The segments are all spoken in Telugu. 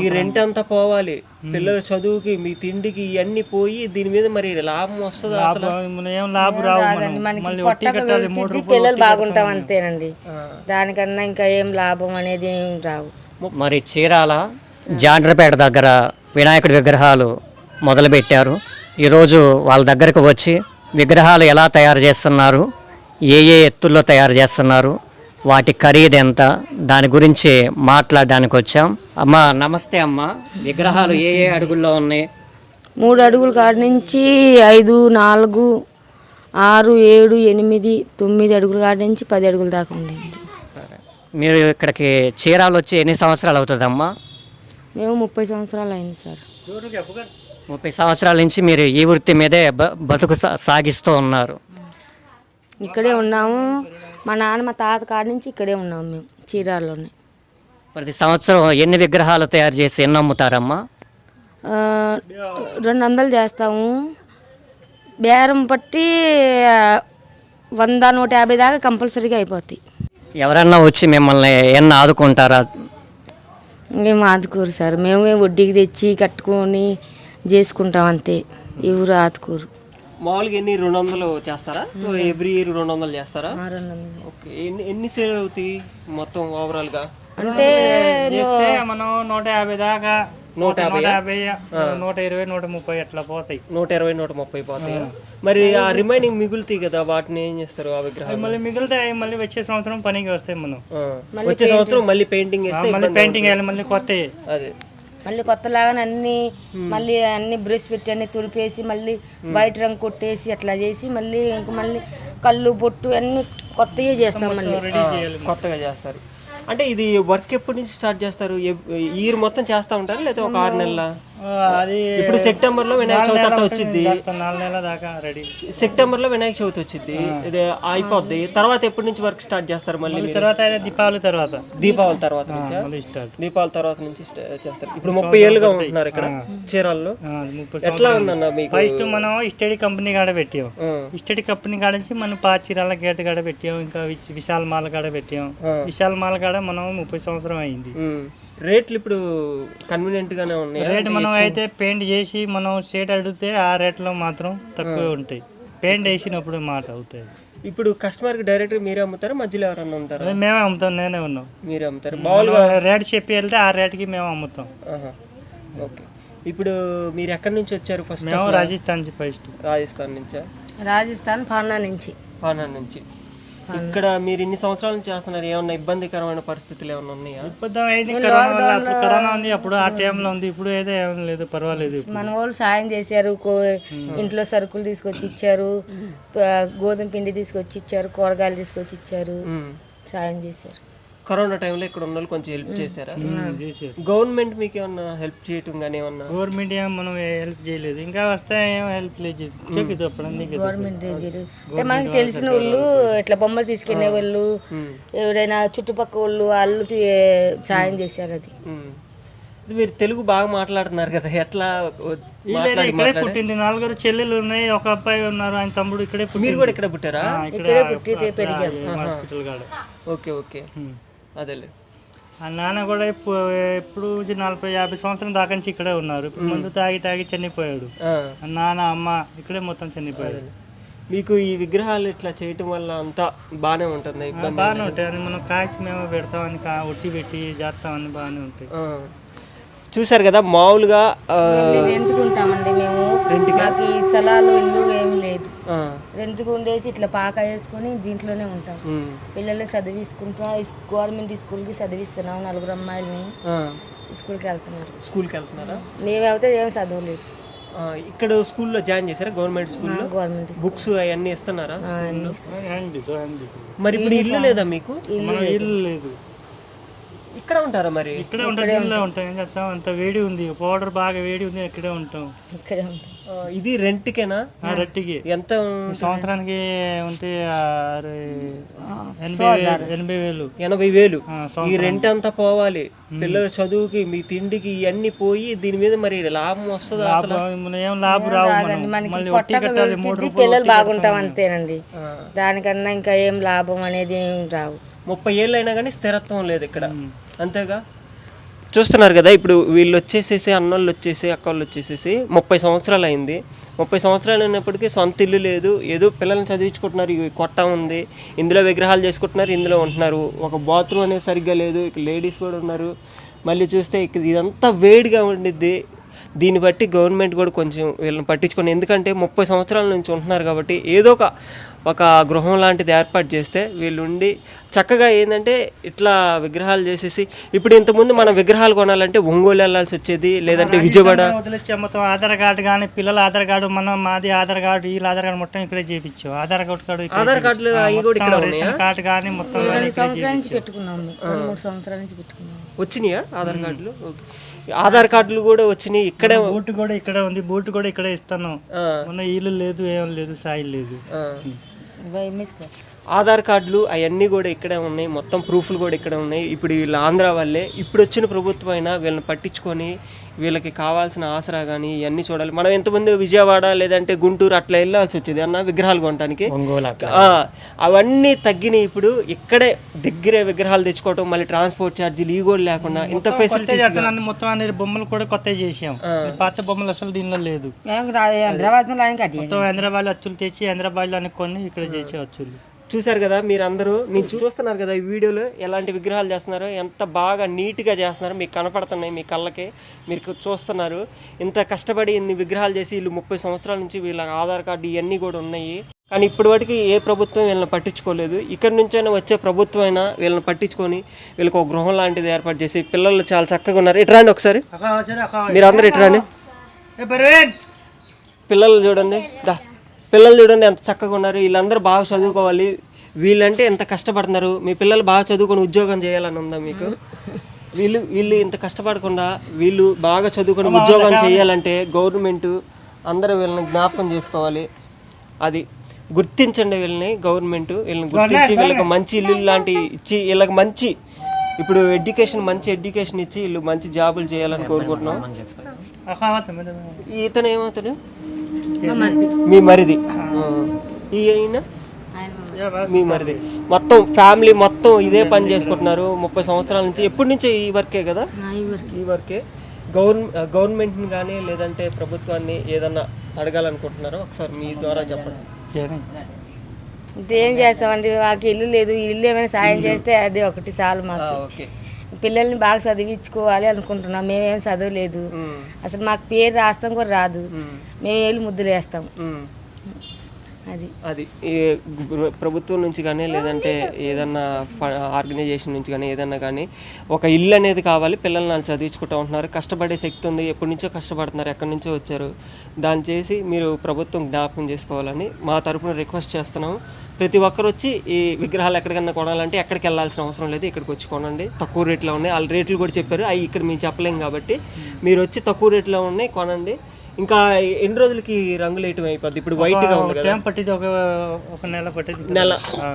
ఈ రెంట్ అంతా పోవాలి. పిల్లల చదువుకి మీ తిండికి ఇవన్నీ పోయి దీని మీద మరి లాభం వస్తుందా అసలు? పిల్లలు బాగుంటాం అంతేనండి. దానికన్నా ఇంకా ఏం లాభం అనేది ఏం రావు. మరి చీరాల జాండ్రపేట దగ్గర వినాయకుడి విగ్రహాలు మొదలుపెట్టారు. ఈరోజు వాళ్ళ దగ్గరకు వచ్చి విగ్రహాలు ఎలా తయారు చేస్తున్నారు? ఏ ఏ ఎత్తుల్లో తయారు చేస్తున్నారు? వాటి ఖరీదు ఎంత? దాని గురించి మాట్లాడడానికి వచ్చాం. అమ్మ నమస్తే అమ్మ. విగ్రహాలు ఏ ఏ అడుగుల్లో ఉన్నాయి? మూడు అడుగుల కాడ నుంచి ఐదు నాలుగు ఆరు ఏడు ఎనిమిది తొమ్మిది అడుగుల కాడ నుంచి పది అడుగుల దాకా ఉండేయండి. మీరు ఇక్కడికి చీరాలు వచ్చి ఎన్ని సంవత్సరాలు అవుతుందమ్మా? మేము ముప్పై సంవత్సరాలు అయింది సార్. ముప్పై సంవత్సరాల నుంచి మీరు ఈ వృత్తి మీదే బ- బతుకు సా- సాగిస్తూ ఉన్నారు. ఇక్కడే ఉన్నాము. మా నాన్న మా తాత కాడ నుంచి ఇక్కడే ఉన్నాము మేము చీరాల్లోనే. ప్రతి సంవత్సరం ఎన్ని విగ్రహాలు తయారు చేసి ఎన్ని అమ్ముతారమ్మా? రెండు వందలు చేస్తాము. బేరం పట్టి వంద నూట యాభై దాకా కంపల్సరీగా అయిపోతాయి. ఎవరన్నా వచ్చి మిమ్మల్ని ఎన్న ఆదుకుంటారా? మేము ఆదుకోరు సార్. మేమే వడ్డీకి తెచ్చి కట్టుకొని చేసుకుంటాం అంతే. ఎవరు ఆదుకోరు. మామూలుగా ఎన్ని రెండు వందలు చేస్తారా ఎవ్రీ ఇయర్ రెండు వందలు చేస్తారా ఓకే ఎన్ని ఎన్ని సేల్ అవుతాయి మొత్తం ఓవరాల్గా అంటే చేస్తే మనం నూట యాభై దాకా నూట యాభై నూట ఇరవై నూట ముప్పై అట్లా పోతాయి. నూట ఇరవై నూట ముప్పై పోతాయి. మరి ఆ రిమైనింగ్ మిగులుతాయి కదా వాటిని ఏం చేస్తారు ఆ విగ్రహాలు? మళ్ళీ మిగులుతాయి మళ్ళీ వచ్చే సంవత్సరం పనికి వస్తాయి మనం. వచ్చే సంవత్సరం మళ్ళీ పెయింటింగ్ వేస్తే మళ్ళీ పెయింటింగ్ వేయాలి మళ్ళీ కొత్త. అదే. మళ్ళీ కొత్తలాగానే అన్ని మళ్ళీ అన్ని బ్రష్ పెట్టి అన్ని తుడిపేసి మళ్ళీ వైట్ రంగు కొట్టేసి అట్లా చేసి మళ్ళీ ఇంక మళ్ళీ కళ్ళు బొట్టు అన్ని కొత్తగా చేస్తాం మళ్ళీ. కొత్తగా చేస్తారు. అంటే ఇది వర్క్ ఎప్పటి నుంచి స్టార్ట్ చేస్తారు? ఇయర్ మొత్తం చేస్తా ఉంటారు? లేదా ఒక ఆరు నెలల? అది ఇప్పుడు సెప్టెంబర్లో వినాయక చవితి అట్ట వచ్చింది నాలుగు నెలల దాకా రెడీ సెప్టెంబర్లో వినాయక చవితి వచ్చింది ఇది అయిపోద్ది. తర్వాత ఎప్పటి నుంచి వర్క్ స్టార్ట్ చేస్తారు మళ్ళీ? తర్వాత దీపావళి తర్వాత. దీపావళి తర్వాత దీపావళి తర్వాత నుంచి చేస్తారు. ఇప్పుడు ముప్పై ఏళ్ళుగా ఉంటున్నారు ఇక్కడ చీరాల్లో. ఎట్లా ఉందన్న మీకు? ఫస్ట్ మనం స్టడీ కంపెనీ కాడ పెట్టాం. స్టడీ కంపెనీ కాడ నుంచి మనం పాచిరాల గేట్ కాడ పెట్టాం. ఇంకా విశ్- విశాల్ మాల్ కాడ పెట్టాం. విశాల్ మాల్ కాడ మనం ముప్పై సంవత్సరం అయింది. రేట్లు ఇప్పుడు కన్వీనియంట్ గానే ఉన్నాయి? రేట్ మనం అయితే పెయింట్ చేసి మనం షేట్ అడిగితే ఆ రేట్లో మాత్రం తక్కువే ఉంటాయి. పెయింట్ వేసినప్పుడు మాట అవుతాయి. ఇప్పుడు కస్టమర్కి డైరెక్ట్ మీరే అమ్ముతారా మధ్యలో ఎవరన్నా ఉంటారా మేమే అమ్ముతాం నేనే ఉన్నాం. మీరే అమ్ముతారు? మామూలుగా రేట్ చెప్పి వెళ్తే ఆ రేట్కి మేము అమ్ముతాం. ఆహా. ఓకే. ఇప్పుడు మీరు ఎక్కడి నుంచి వచ్చారు ఫస్ట్ రాజస్థాన్ ఫస్ట్ రాజస్థాన్ నుంచా? రాజస్థాన్ పానా నుంచి. పానా నుంచి. ఇక్కడ మీరు ఇన్ని సంవత్సరాల నుంచి చేస్తున్నారు ఏమన్నా ఇబ్బందికరమైన పరిస్థితులు ఏమన్నా ఉన్నాయా ఇబ్బంది కరోనా వల్ల అప్పుడు కరోనా ఉంది అప్పుడు ఆ టైంలో ఉంది ఇప్పుడు అయితే ఏం లేదు పర్వాలేదు ఇప్పుడు. మన వాళ్ళు సాయం చేశారు కో- ఇంట్లో సరుకులు తీసుకొచ్చి ఇచ్చారు గోధుమ పిండి తీసుకొచ్చి ఇచ్చారు కూరగాయలు తీసుకొచ్చి ఇచ్చారు. సాయం చేశారు కరోనా టైంలో ఇక్కడ ఉన్న వాళ్ళు కొంచెం హెల్ప్ చేశారా? చేశారు. గవర్నమెంట్ మీకు ఏమన్నా హెల్ప్ చేయటం కానీ ఏమన్నా? గవర్నమెంట్ ఏం మనం హెల్ప్ చేయలేదు. ఇంకా వస్తే ఏం హెల్ప్ లేదు. గవర్నమెంట్. అంటే మనకు తెలిసిన వాళ్ళు ఇట్లా బొమ్మలు తీసుకెళ్ళే వాళ్ళు ఎవరైనా చుట్టుపక్కల వాళ్ళు వాళ్ళు తీ- సాయం చేశారు అది. మీరు తెలుగు బాగా మాట్లాడుతున్నారు కదా ఎట్లా ఇక్కడే పుట్టింది. నలుగురు చెల్లెలు ఉన్నాయి ఒక అబ్బాయి ఉన్నారు ఆయన తమ్ముడు ఇక్కడే మీరు కూడా ఇక్కడ పుట్టారా? ఇక్కడే పుట్టి ఓకే ఓకే. అదేలే. ఆ నాన్న కూడా ఇప్పుడు ఎప్పుడు నలభై యాభై సంవత్సరం దాకా నుంచి ఇక్కడే ఉన్నారు. ఇప్పుడు ముందు తాగి తాగి చనిపోయాడు. ఆ. నాన్న అమ్మ ఇక్కడే మొత్తం చనిపోయాడు మీకు ఈ విగ్రహాలు ఇట్లా చేయటం వల్ల అంతా బాగానే ఉంటుంది? ఇబ్బంది బాగానే ఉంటాయి. అని మనం కాస్ట్ మేము పెడతామని కా ఒట్టి పెట్టి చేస్తామని బాగానే ఉంటాయి. ఆ. చూశారు కదా మామూలుగా రెంట్కుంటామండి మేము. మాకు ఈ స్థలాలు ఇల్లు ఏమి లేదు. రెంట్కు ఉండేసి ఇట్లా పాక వేసుకొని దీంట్లోనే ఉంటాం. పిల్లల్ని చదివిసుకుంటా గవర్నమెంట్ స్కూల్కి చదివిస్తున్నాం నలుగురు అమ్మాయిలని. ఆ. స్కూల్కి వెళ్తున్నారు. స్కూల్కి వెళ్తున్నారా? మేమైతే ఏం చదవలేదు. ఇక్కడ స్కూల్లో జాయిన్ చేశారా? గవర్నమెంట్ స్కూల్లో? గవర్నమెంట్ బుక్స్ అవన్నీ ఇస్తున్నారా. మరి ఇప్పుడు ఇల్లు లేదా మీకు? ఇల్లు లేదు. ఇక్కడ ఉంటారా మరి? ఇక్కడే ఉంటాం దీనిలో ఉంటాం. ఏం చేస్తాం? అంత వేడి ఉంది. పౌడర్ బాగా వేడి ఉంది ఇక్కడే ఉంటాం. ఇక్కడే ఉంటాం. ఆ, ఇది రెంట్కేనా? ఆ రట్టికి ఎంత సంవత్సరానికి ఉంటే ఆరు ఎనభై వేలు ఎనభై వేలు. ఎనభై వేలు. ఆ, ఈ రెంట్ అంతా పోవాలి. పిల్లల చదువుకి మీ తిండికి ఇవన్నీ పోయి దీని మీద మరి లాభం వస్తుందా అసలు? లాభం ఏం లాభం రావు మనం. మళ్ళీ వడ్డీ కట్టాలి మూడు ఇది పిల్లలు బాగుంటాం అంతేనండి. దానికన్నా ఇంకా ఏం లాభం అనేది ఏం రావు. ముప్పై ఏళ్ళు అయినా కానీ స్థిరత్వం లేదు ఇక్కడ. అంతేగా? చూస్తున్నారు కదా ఇప్పుడు వీళ్ళు వచ్చేసేసి అన్నోళ్ళు వచ్చేసి అక్కళ్ళు వచ్చేసేసి ముప్పై సంవత్సరాలు అయింది. ముప్పై సంవత్సరాలు అయినప్పటికీ సొంత ఇల్లు లేదు. ఏదో పిల్లల్ని చదివించుకుంటున్నారు కొట్ట ఉంది. ఇందులో విగ్రహాలు చేసుకుంటున్నారు ఇందులో ఉంటున్నారు. ఒక బాత్రూమ్ అనేది సరిగ్గా లేదు. ఇక్కడ లేడీస్ కూడా ఉన్నారు. మళ్ళీ చూస్తే ఇక్కడ ఇదంతా వేడిగా ఉండిద్ది. దీన్ని బట్టి గవర్నమెంట్ కూడా కొంచెం వీళ్ళని పట్టించుకొని ఎందుకంటే ముప్పై సంవత్సరాల నుంచి ఉంటున్నారు కాబట్టి ఏదో ఒక ఒక గృహం లాంటిది ఏర్పాటు చేస్తే వీళ్ళు ఉండి చక్కగా ఏంటంటే ఇట్లా విగ్రహాలు చేసేసి ఇప్పుడు ఇంతకుముందు మనం విగ్రహాలు కొనాలంటే ఒంగోలు వెళ్ళాల్సి వచ్చేది లేదంటే విజయవాడ వదిలేచ్చా మొత్తం ఆధార్ కార్డు కానీ పిల్లల ఆధార్ కార్డు మనం మాది ఆధార్ కార్డు వీళ్ళ ఆధార్ కార్డు మొత్తం ఇక్కడే చేపించాం ఆధార్ కార్డు కార్డు ఆధార్ కార్డులు. అవి కూడా ఇక్కడ? రేషన్ కార్డు కానీ మొత్తం సంవత్సరాల నుంచి. పెట్టుకున్నాం మూడు సంవత్సరాల నుంచి పెట్టుకున్నాం వచ్చినాయా ఆధార్ కార్డులు ఓకే. ఆధార్ కార్డులు కూడా వచ్చినాయి ఇక్కడే బూట్ కూడా ఇక్కడే ఉంది బూట్ కూడా ఇక్కడే ఇస్తాను ఆ, మొన్న ఇల్లు లేదు ఏం లేదు సాయిల్ లేదు ఆ. మిస్కో ఆధార్ కార్డులు అవన్నీ కూడా ఇక్కడే ఉన్నాయి. మొత్తం ప్రూఫ్లు కూడా ఇక్కడే ఉన్నాయి. ఇప్పుడు వీళ్ళు ఆంధ్ర వాళ్ళే. ఇప్పుడు వచ్చిన ప్రభుత్వం అయినా వీళ్ళని పట్టించుకొని వీళ్ళకి కావాల్సిన ఆసరా కానీ ఇవన్నీ చూడాలి. మనం ఎంతమంది విజయవాడ లేదంటే గుంటూరు అట్లా వెళ్ళాల్సి వచ్చేది? అన్న విగ్రహాలు కొనడానికి అవన్నీ తగ్గినాయి. ఇప్పుడు ఇక్కడే దగ్గరే విగ్రహాలు తెచ్చుకోవటం మళ్ళీ ట్రాన్స్పోర్ట్ ఛార్జీలు ఇవి కూడా లేకుండా ఇంత ఫెసిలిటీస్ చేస్తున్నాను. మొత్తం అన్ని బొమ్మలు కూడా కొత్త చేసాం పాత బొమ్మలు అసలు దీనిలో లేదు. హైదరాబాద్లో హైదరాబాద్ అచ్చులు తెచ్చి హైదరాబాద్ అనుకొని ఇక్కడ చేసే అచ్చులు. చూశారు కదా మీరందరూ? నేను చూస్తున్నారు కదా ఈ వీడియోలో ఎలాంటి విగ్రహాలు చేస్తున్నారో ఎంత బాగా నీట్గా చేస్తున్నారో మీకు కనపడుతున్నాయి మీ కళ్ళకి మీరు చూస్తున్నారు. ఇంత కష్టపడి ఇన్ని విగ్రహాలు చేసి వీళ్ళు ముప్పై సంవత్సరాల నుంచి వీళ్ళ ఆధార్ కార్డు ఇవన్నీ కూడా ఉన్నాయి. కానీ ఇప్పటి వరకు ఏ ప్రభుత్వం వీళ్ళని పట్టించుకోలేదు. ఇక్కడ నుంచైనా వచ్చే ప్రభుత్వం అయినా వీళ్ళని పట్టించుకొని వీళ్ళకి ఒక గృహం లాంటిది ఏర్పాటు చేసి పిల్లలు చాలా చక్కగా ఉన్నారు. ఇటు రండి ఒకసారి. మీరు అందరూ ఇటు రండి. పిల్లలు చూడండి. దా. పిల్లలు చూడండి ఎంత చక్కగా ఉన్నారు. వీళ్ళందరూ బాగా చదువుకోవాలి. వీళ్ళంటే ఎంత కష్టపడుతున్నారు. మీ పిల్లలు బాగా చదువుకొని ఉద్యోగం చేయాలని ఉందా మీకు? వీళ్ళు వీళ్ళు ఇంత కష్టపడకుండా వీళ్ళు బాగా చదువుకొని ఉద్యోగం చేయాలంటే గవర్నమెంట్ అందరూ వీళ్ళని జ్ఞాపకం చేసుకోవాలి. అది గుర్తించండి వీళ్ళని గవర్నమెంట్. వీళ్ళని గుర్తించి వీళ్ళకి మంచి ఇల్లు లాంటి ఇచ్చి వీళ్ళకి మంచి ఇప్పుడు ఎడ్యుకేషన్ మంచి ఎడ్యుకేషన్ ఇచ్చి వీళ్ళు మంచి జాబులు చేయాలని కోరుకుంటున్నాం. ఇతను ఏమవుతాడు? మీ మరిది. ఈయన? ఆయన మీ మరిది. మొత్తం ఫ్యామిలీ మొత్తం ఇదే పని చేసుకుంటున్నారు. ముప్పై సంవత్సరాల నుంచి ఎప్పటి నుంచి ఈ వర్కే కదా? ఈ వర్కే. గవర్న గవర్నమెంట్ని కానీ లేదంటే ప్రభుత్వాన్ని ఏదన్నా అడగాలనుకుంటున్నారో ఒకసారి మీ ద్వారా చెప్పండి. ఏం చేస్తామండి? మాకు ఇల్లు లేదు. ఇల్లు ఏమైనా సాయం చేస్తే అది ఒకటి చాలు మాకు. ఓకే. పిల్లల్ని బాగా చదివించుకోవాలి అనుకుంటున్నాం. మేమేం చదవలేదు. అసలు మాకు పేరు రాస్తాం కూడా రాదు. మేము. వెళ్ళి ముద్దులు వేస్తాం. అది. అది. ప్రభుత్వం నుంచి కానీ లేదంటే ఏదన్నా ఆర్గనైజేషన్ నుంచి కానీ ఏదన్నా కానీ ఒక ఇల్లు అనేది కావాలి పిల్లల్ని వాళ్ళు చదివించుకుంటూ ఉంటున్నారు. కష్టపడే శక్తి ఉంది. ఎప్పటి నుంచో కష్టపడుతున్నారు ఎక్కడి నుంచో వచ్చారు. దాన్ని చేసి మీరు ప్రభుత్వం జ్ఞాపకం చేసుకోవాలని మా తరపున రిక్వెస్ట్ చేస్తున్నాము. ప్రతి ఒక్కరు వచ్చి ఈ విగ్రహాలు ఎక్కడికన్నా కొనాలంటే ఎక్కడికి వెళ్ళాల్సిన అవసరం లేదు. ఇక్కడికి వచ్చి కొనండి. తక్కువ రేట్లో ఉన్నాయి. వాళ్ళ రేట్లు కూడా చెప్పారు. అవి ఇక్కడ మేము చెప్పలేం కాబట్టి మీరు వచ్చి తక్కువ రేట్లో ఉన్నాయి కొనండి. ఇంకా ఎన్ని రోజులకి రంగులు వేయటం అయిపోద్ది? ఇప్పుడు వైట్గా ఉంది కదా. టైం పట్టింది ఒక ఒక నెల పట్టింది నెల.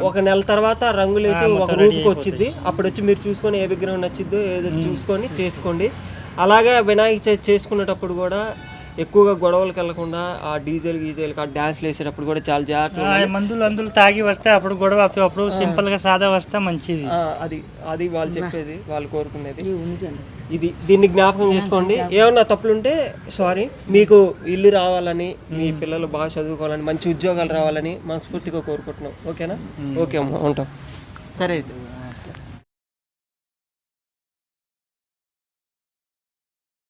ఒక నెల తర్వాత రంగులు వేసి ఒక రూపుకి వచ్చింది అప్పుడు వచ్చి మీరు చూసుకొని ఏ విగ్రహం నచ్చిద్దో ఏదో చూసుకొని చేసుకోండి. అలాగే వినాయక చవితి చేసుకునేటప్పుడు కూడా ఎక్కువగా గొడవలకు వెళ్ళకుండా ఆ డీజేలు గీజేలు ఆ డ్యాన్స్లు వేసేటప్పుడు కూడా చాలా జాగ్రత్తగా ఆ, మందులు అందులు తాగి వస్తే అప్పుడు గొడవ. అప్పుడు సింపుల్గా సాదా వస్తే మంచిది. అది అది వాళ్ళు చెప్పేది వాళ్ళు కోరుకునేది. ఇది దీన్ని జ్ఞాపకం చేసుకోండి. ఏమన్నా తప్పులుంటే సారీ మీకు ఇల్లు రావాలని మీ పిల్లలు బాగా చదువుకోవాలని మంచి ఉద్యోగాలు రావాలని మనస్ఫూర్తిగా కోరుకుంటున్నాం. ఓకేనా? ఓకే అమ్మా ఉంటాం. సరే అయితే.